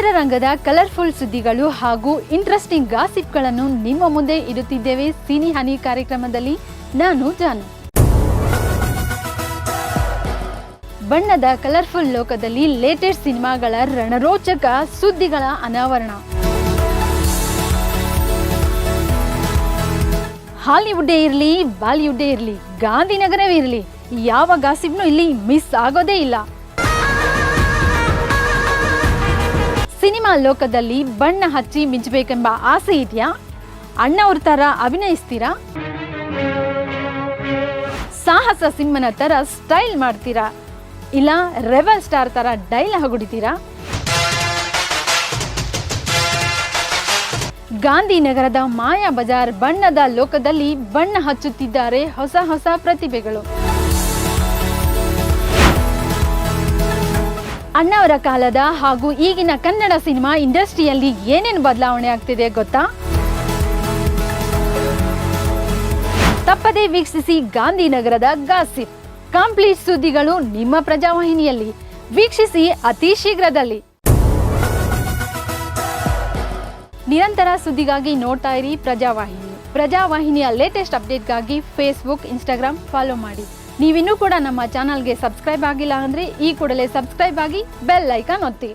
ಚಿತ್ರರಂಗದ ಕಲರ್ಫುಲ್ ಸುದ್ದಿಗಳು ಹಾಗೂ ಇಂಟ್ರೆಸ್ಟಿಂಗ್ ಗಾಸಿಪ್ಗಳನ್ನು ನಿಮ್ಮ ಮುಂದೆ ಇಡುತ್ತಿದ್ದೇವೆ. ಸಿನಿ ಹನಿ ಕಾರ್ಯಕ್ರಮದಲ್ಲಿ ನಾನು ಜಾನು. ಬಣ್ಣದ ಕಲರ್ಫುಲ್ ಲೋಕದಲ್ಲಿ ಲೇಟೆಸ್ಟ್ ಸಿನಿಮಾಗಳ ರಣರೋಚಕ ಸುದ್ದಿಗಳ ಅನಾವರಣ. ಹಾಲಿವುಡ್ಡೇ ಇರಲಿ, ಬಾಲಿವುಡ್ಡೇ ಇರಲಿ, ಗಾಂಧಿನಗರವೇ ಇರಲಿ, ಯಾವ ಗಾಸಿಪ್ನೂ ಇಲ್ಲಿ ಮಿಸ್ ಆಗೋದೇ ಇಲ್ಲ. ಲೋಕದಲ್ಲಿ ಬಣ್ಣ ಹಚ್ಚಿ ಮಿಂಚಬೇಕೆಂಬ ಆಸೆ ಇದೆಯಾ? ಅಣ್ಣವ್ರ ಥರ ಅಭಿನಯಿಸ್ತೀರಾ? ಸಾಹಸ ಸಿಂಹನ ಥರ ಸ್ಟೈಲ್ ಮಾಡ್ತೀರಾ? ಇಲ್ಲ ರೆಬಲ್ ಸ್ಟಾರ್ ಥರ ಡೈಲಾಗ್ ಹೊಡಿತೀರಾ ಗಾಂಧಿನಗರದ ಮಾಯಾ ಬಜಾರ್ ಬಣ್ಣದ ಲೋಕದಲ್ಲಿ ಬಣ್ಣ ಹಚ್ಚುತ್ತಿದ್ದಾರೆ ಹೊಸ ಹೊಸ ಪ್ರತಿಭೆಗಳು. ಅಣ್ಣವರ ಕಾಲದ ಹಾಗೂ ಈಗಿನ ಕನ್ನಡ ಸಿನಿಮಾ ಇಂಡಸ್ಟ್ರಿಯಲ್ಲಿ ಏನೇನು ಬದಲಾವಣೆ ಆಗ್ತಿದೆ ಗೊತ್ತಾ? ತಪ್ಪದೇ ವೀಕ್ಷಿಸಿ ಗಾಂಧಿನಗರದ ಗಾಸಿಪ್. ಕಂಪ್ಲೀಟ್ ಸುದ್ದಿಗಳು ನಿಮ್ಮ ಪ್ರಜಾವಾಹಿನಿಯಲ್ಲಿ. ವೀಕ್ಷಿಸಿ ಅತಿ ಶೀಘ್ರದಲ್ಲಿ. ನಿರಂತರ ಸುದ್ದಿಗಾಗಿ ನೋಡ್ತಾ ಇರಿ ಪ್ರಜಾವಾಹಿನಿ. ಪ್ರಜಾವಾಹಿನಿಯ ಲೇಟೆಸ್ಟ್ ಅಪ್ಡೇಟ್ಗಾಗಿ ಫೇಸ್ಬುಕ್ ಇನ್ಸ್ಟಾಗ್ರಾಮ್ ಫಾಲೋ ಮಾಡಿ. ನೀವಿನ್ನೂ ಕೂಡ ನಮ್ಮ ಚಾನಲ್ಗೆ ಸಬ್ಸ್ಕ್ರೈಬ್ ಆಗಿಲ್ಲ ಅಂದರೆ ಈ ಕೂಡಲೇ ಸಬ್ಸ್ಕ್ರೈಬ್ ಆಗಿ ಬೆಲ್ ಐಕಾನ್ ಒತ್ತಿ.